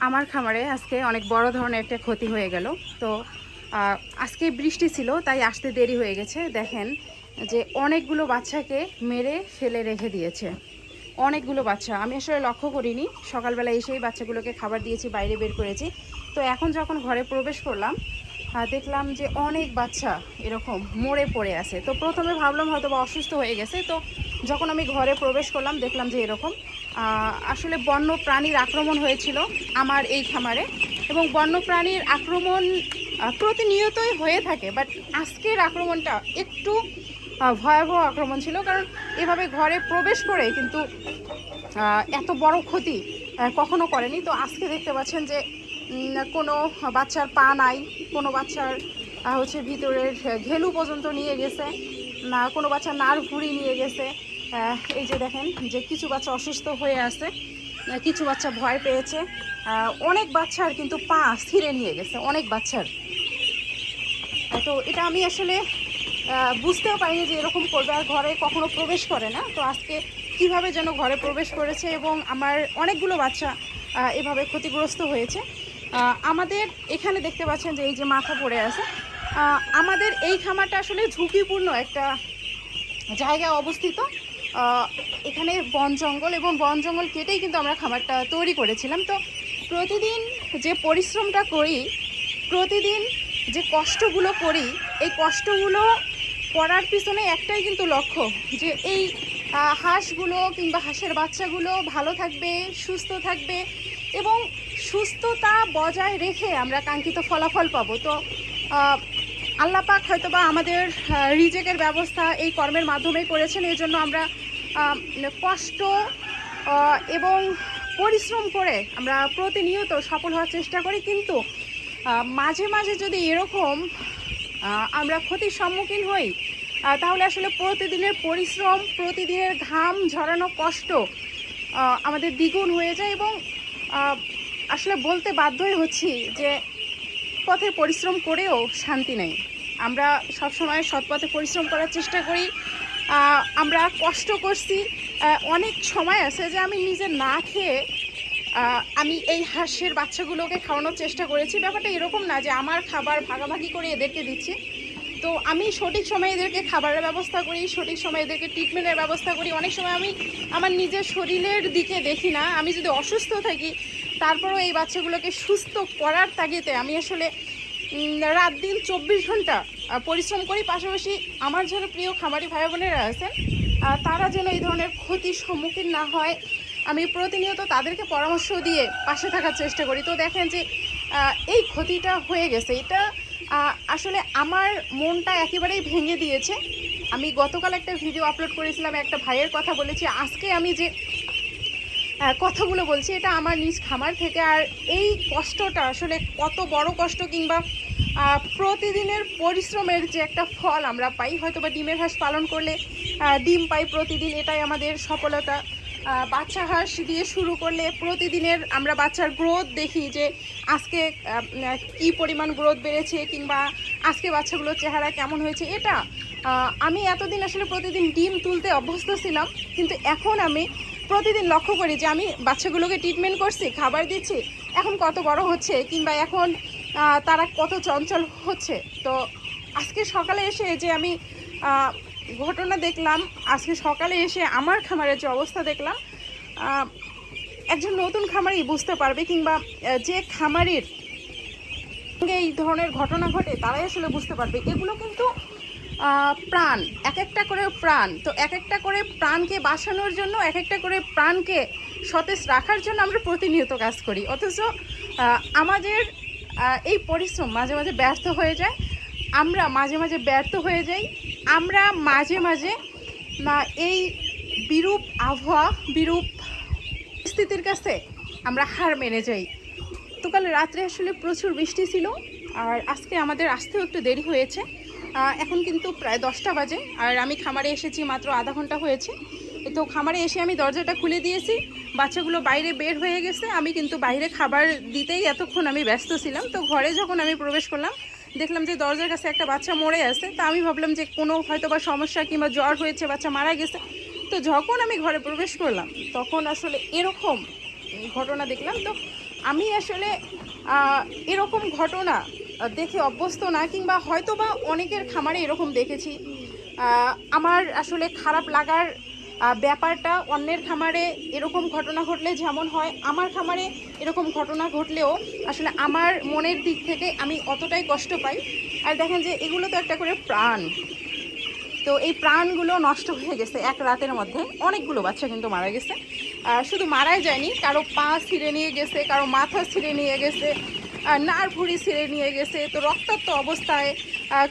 আমার খামারে আজকে অনেক বড় ধরনের একটা ক্ষতি হয়ে গেল। তো আজকে বৃষ্টি ছিল, তাই আসতে দেরি হয়ে গেছে। দেখেন যে অনেকগুলো বাচ্চাকে মেরে ফেলে রেখে দিয়েছে। অনেকগুলো বাচ্চা। আমি আসলে লক্ষ্য করিনি। সকালবেলা এসেই বাচ্চাগুলোকে খাবার দিয়েছি, বাইরে বের করেছি। তো এখন যখন ঘরে প্রবেশ করলাম দেখলাম যে অনেক বাচ্চা এরকম মরে পড়ে আছে। তো প্রথমে ভাবলাম হয়তো বা অসুস্থ হয়ে গেছে। তো যখন আমি ঘরে প্রবেশ করলাম, দেখলাম যে এরকম আসলে বন্য প্রাণীর আক্রমণ হয়েছিল আমার এই খামারে। এবং বন্য প্রাণীর আক্রমণ প্রতিনিয়তই হয়ে থাকে বাট আজকের আক্রমণটা একটু ভয়াবহ আক্রমণ ছিল, কারণ এভাবে ঘরে প্রবেশ করে কিন্তু এত বড় ক্ষতি কখনো করেনি। তো আজকে দেখতে পাচ্ছেন যে কোনো বাচ্চার পা নাই, কোনো বাচ্চার হচ্ছে ভিতরের ঘেলু পর্যন্ত নিয়ে গেছে, না, কোনো বাচ্চা নার ভুড়ি নিয়ে গেছে এই যে দেখেন যে কিছু বাচ্চা অসুস্থ হয়ে আছে কিছু বাচ্চা ভয় পেয়েছে অনেক বাচ্চার কিন্তু পা ছিঁড়ে নিয়ে গেছে, অনেক বাচ্চার। তো এটা আমি আসলে বুঝতেও পারিনি যে এরকম করবে, আর ঘরে কখনো প্রবেশ করে না। তো আজকে কীভাবে যেন ঘরে প্রবেশ করেছে এবং আমার অনেকগুলো বাচ্চা এভাবে ক্ষতিগ্রস্ত হয়েছে। আমাদের এখানে দেখতে পাচ্ছেন যে এই যে মাথা পড়ে আছে। আমাদের এই খামারটা আসলে ঝুঁকিপূর্ণ একটা জায়গায় অবস্থিত। এখানে বন জঙ্গল এবং বন জঙ্গল কেটেই কিন্তু আমরা খাবারটা তৈরি করেছিলাম। তো প্রতিদিন যে পরিশ্রমটা করি, প্রতিদিন যে কষ্টগুলো করি, এই কষ্টগুলো করার পিছনে একটাই কিন্তু লক্ষ্য, যে এই হাঁসগুলো কিংবা হাঁসের বাচ্চাগুলো ভালো থাকবে, সুস্থ থাকবে এবং সুস্থতা বজায় রেখে আমরা কাঙ্ক্ষিত ফলাফল পাবো। তো আহ, আল্লাহ হয়তো বা আমাদের রিজেকের ব্যবস্থা এই কর্মের মাধ্যমেই করেছেন। এই জন্য আমরা কষ্ট এবং পরিশ্রম করে আমরা প্রতিনিয়ত সফল হওয়ার চেষ্টা করি। কিন্তু মাঝে মাঝে যদি এরকম আমরা ক্ষতির সম্মুখীন হই তাহলে আসলে প্রতিদিনের পরিশ্রম প্রতিদিনের ঘাম ঝরানো কষ্ট আমাদের দ্বিগুণ হয়ে যায় এবং আসলে বলতে বাধ্যই হচ্ছি যে পথে পরিশ্রম করেও শান্তি নেই। আমরা সবসময় সৎ পথে পরিশ্রম করার চেষ্টা করি। আমরা কষ্ট করছি। অনেক সময় আছে যে আমি নিজে না খেয়ে আমি এই হাঁসের বাচ্চাগুলোকে খাওয়ানোর চেষ্টা করেছি। ব্যাপারটা এরকম না যে আমার খাবার ভাগাভাগি করে এদেরকে দিচ্ছি। তো আমি সঠিক সময়ে এদেরকে খাবারের ব্যবস্থা করি, সঠিক সময়ে এদেরকে ট্রিটমেন্টের ব্যবস্থা করি। অনেক সময় আমি আমার নিজের শরীরের দিকে দেখি না। আমি যদি অসুস্থ থাকি, তারপরেও এই বাচ্চাগুলোকে সুস্থ করার তাগিতে আমি আসলে রাত দিন চব্বিশ ঘণ্টা পরিশ্রম করি। পাশাপাশি আমার যারা প্রিয় খামারি ভাই বোনেরা আছেন তারা যেন এই ধরনের ক্ষতির সম্মুখীন না হয়। আমি প্রতিনিয়ত তাদেরকে পরামর্শ দিয়ে পাশে থাকার চেষ্টা করি। তো দেখেন যে এই ক্ষতিটা হয়ে গেছে। এটা আসলে আমার মনটা একেবারেই ভেঙে দিয়েছে। আমি গতকাল একটা ভিডিও আপলোড করেছিলাম, একটা ভাইয়ের কথা বলেছি। আজকে আমি যে কথাগুলো বলছি, এটা আমার নিজ খামার থেকে। আর এই কষ্টটা আসলে কত বড় কষ্ট কিংবা প্রতিদিনের পরিশ্রমের যে একটা ফল আমরা পাই হয়তো বা ডিমের হাঁস পালন করলে ডিম পাই প্রতিদিন, এটাই আমাদের সফলতা। বাচ্চা হাঁস দিয়ে শুরু করলে প্রতিদিনের আমরা বাচ্চার গ্রোথ দেখি যে আজকে কি পরিমাণ গ্রোথ বেড়েছে কিংবা আজকে বাচ্চাগুলোর চেহারা কেমন হয়েছে এটা আমি এতদিন আসলে প্রতিদিন ডিম তুলতে অভ্যস্ত ছিলাম, কিন্তু এখন আমি প্রতিদিন লক্ষ্য করি যে আমি বাচ্চাগুলোকে ট্রিটমেন্ট করছি, খাবার দিচ্ছি, এখন কত বড় হচ্ছে কিংবা এখন তারা কত চঞ্চল হচ্ছে। তো আজকে সকালে এসে যে আমি ঘটনা দেখলাম, আজকে সকালে এসে আমার খামারের যে অবস্থা দেখলাম একজন নতুন খামারি বুঝতে পারবে কিংবা যে খামারির সঙ্গে এই ধরনের ঘটনা ঘটে, তারাই আসলে বুঝতে পারবে। এগুলো কিন্তু প্রাণ, এক একটা করে প্রাণ। তো এক একটা করে প্রাণকে বাঁচানোর জন্য, এক একটা করে প্রাণকে সতেজ রাখার জন্য আমরা প্রতিনিয়ত কাজ করি। অথচ আমাদের এই পরিশ্রম মাঝে মাঝে ব্যর্থ হয়ে যায়। আমরা মাঝে মাঝে ব্যর্থ হয়ে যাই। আমরা মাঝে মাঝে এই বিরূপ আবহাওয়া, বিরূপ পরিস্থিতির কাছে আমরা হার মেনে যাই। তো কাল রাত্রে আসলে প্রচুর বৃষ্টি ছিল, আর আজকে আমাদের আসতেও একটু দেরি হয়েছে। এখন কিন্তু প্রায় দশটা বাজে, আর আমি খামারে এসেছি মাত্র আধা ঘণ্টা হয়েছে। তো খামারে এসে আমি দরজাটা খুলে দিয়েছি, বাচ্চাগুলো বাইরে বের হয়ে গেছে। আমি কিন্তু বাইরে খাবার দিতেই এতক্ষণ আমি ব্যস্ত ছিলাম, তো ঘরে যখন আমি প্রবেশ করলাম দেখলাম যে দরজার কাছে একটা বাচ্চা মরে আছে, তা আমি ভাবলাম যে কোনো হয়তো বা সমস্যা কিংবা জ্বর হয়েছে, বাচ্চা মারা গেছে। তো যখন আমি ঘরে প্রবেশ করলাম, তখন আসলে এরকম ঘটনা দেখলাম। তো আমি আসলে এরকম ঘটনা দেখে অভ্যস্ত না, কিংবা হয়তো বা অনেকের খামারে এরকম দেখেছি। আমার আসলে খারাপ লাগার ব্যাপারটা অন্যের খামারে এরকম ঘটনা ঘটলে যেমন হয়, আমার খামারে এরকম ঘটনা ঘটলেও আসলে আমার মনের দিক থেকে আমি অতটাই কষ্ট পাই। আর দেখেন যে এগুলো তো একটা করে প্রাণ। তো এই প্রাণগুলো নষ্ট হয়ে গেছে এক রাতের মধ্যে। অনেকগুলো বাচ্চা কিন্তু মারা গেছে। আর শুধু মারাই যায়নি, কারও পা ছিঁড়ে নিয়ে গেছে, কারও মাথা ছিঁড়ে নিয়ে গেছে, আর নার ভুড়ি ছিঁড়ে নিয়ে গেছে। তো রক্তাক্ত অবস্থায়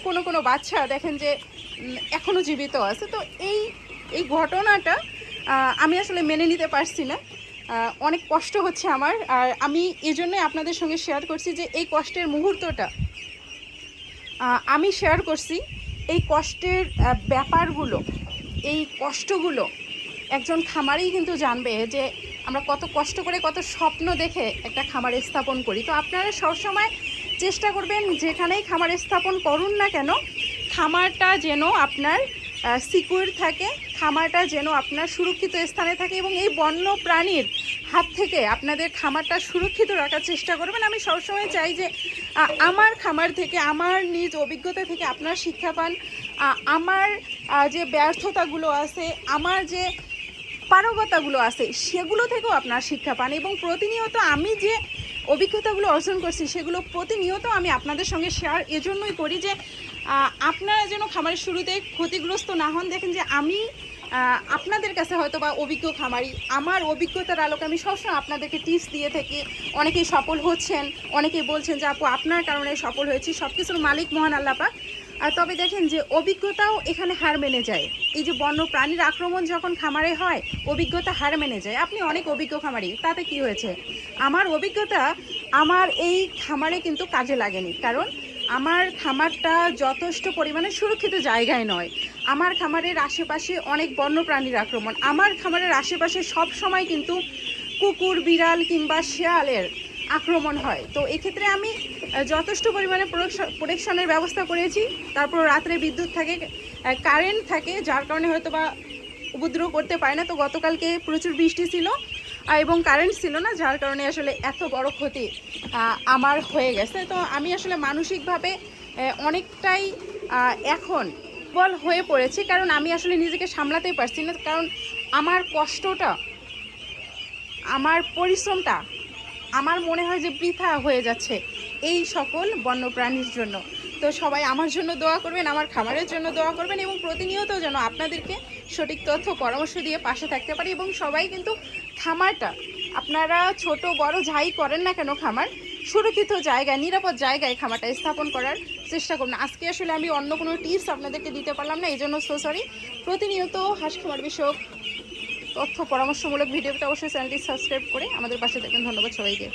কোনো কোনো বাচ্চা দেখেন যে এখনও জীবিত আছে। তো এই এই ঘটনাটা আমি আসলে মেনে নিতে পারছি না। অনেক কষ্ট হচ্ছে আমার। আর আমি এই জন্যই আপনাদের সঙ্গে শেয়ার করছি যে এই কষ্টের মুহূর্তটা আমি শেয়ার করছি এই কষ্টের ব্যাপারগুলো, এই কষ্টগুলো একজন খামারেই কিন্তু জানবে যে আমরা কত কষ্ট করে কত স্বপ্ন দেখে একটা খামারে স্থাপন করি। তো আপনারা সবসময় চেষ্টা করবেন যেখানেই খামার স্থাপন করুন না কেন, খামারটা যেন আপনার সিকিউর থাকে খামারটা যেন আপনার সুরক্ষিত স্থানে থাকে এবং এই বন্য প্রাণীর হাত থেকে আপনাদের খামারটা সুরক্ষিত রাখার চেষ্টা করবেন। আমি সবসময় চাই যে আমার খামার থেকে, আমার নিজ অভিজ্ঞতা থেকে আপনার শিক্ষা পান। আমার যে ব্যর্থতাগুলো আছে, আমার যে পারগতাগুলো আছে, সেগুলো থেকেও আপনার শিক্ষা পান এবং প্রতিনিয়ত আমি যে অভিজ্ঞতাগুলো অর্জন করছি, সেগুলো প্রতিনিয়ত আমি আপনাদের সঙ্গে শেয়ার এজন্যই করি যে আপনারা যেন খামারের শুরুতে ক্ষতিগ্রস্ত না হন। দেখেন যে আমি আপনাদের কাছে হয়তো বা অভিজ্ঞ খামারি। আমার অভিজ্ঞতার আলোকে আমি সবসময় আপনাদেরকে টিপস দিয়ে থাকি। অনেকেই সফল হচ্ছেন, অনেকেই বলছেন যে, আপু, আপনার কারণে সফল হয়েছি সব কিছুর মালিক মহান আল্লাপা আর তবে দেখেন যে, অভিজ্ঞতাও এখানে হার মেনে যায়। এই যে বন্য প্রাণীর আক্রমণ যখন খামারে হয়, অভিজ্ঞতা হার মেনে যায়। আপনি অনেক অভিজ্ঞ খামারি, তাতে কি হয়েছে? আমার অভিজ্ঞতা, আমার এই খামারে কিন্তু কাজে লাগেনি। কারণ আমার খামারটা যথেষ্ট পরিমাণে সুরক্ষিত জায়গায় নয়। আমার খামারের আশেপাশে অনেক বন্য প্রাণীর আক্রমণ। আমার খামারের আশেপাশে সব সময় কিন্তু কুকুর, বিড়াল কিংবা শেয়ালের আক্রমণ হয়। তো এক্ষেত্রে আমি যথেষ্ট পরিমাণে প্রোটেকশনের ব্যবস্থা করেছি। তারপর রাত্রে বিদ্যুৎ থাকে কারেন্ট থাকে, যার কারণে হয়তো বা উপদ্রব করতে পারে না। তো গতকালকে প্রচুর বৃষ্টি ছিল। আহ, এবং কারেন্ট ছিল না যার কারণে আসলে এত বড় ক্ষতি আমার হয়ে গেছে। তো আমি আসলে মানসিকভাবে অনেকটাই এখন বল হয়ে পড়েছি কারণ আমি আসলে নিজেকে সামলাতেই পারছি না। কারণ আমার কষ্টটা আমার পরিশ্রমটা আমার মনে হয় যে বৃথা হয়ে যাচ্ছে এই সকল বন্যপ্রাণীর জন্য। তো সবাই আমার জন্য দোয়া করবেন, আমার খামারের জন্য দোয়া করবেন এবং প্রতিনিয়ত যেন আপনাদেরকে সঠিক তথ্য, পরামর্শ দিয়ে পাশে থাকতে পারি এবং সবাই কিন্তু খামারটা, আপনারা ছোট, বড় যাই করেন না কেন খামার, সুরক্ষিত জায়গায় নিরাপদ জায়গায় খামারটা স্থাপন করার চেষ্টা করুন। আজকে আসলে আমি অন্য কোনো টিপস আপনাদেরকে দিতে পারলাম না এই জন্য সো সরি প্রতিনিয়ত হাঁস খামার বিষয়ক তথ্য, পরামর্শমূলক ভিডিওটা অবশ্যই চ্যানেলটি সাবস্ক্রাইব করে আমাদের পাশে থাকবেন। ধন্যবাদ সবাইকে।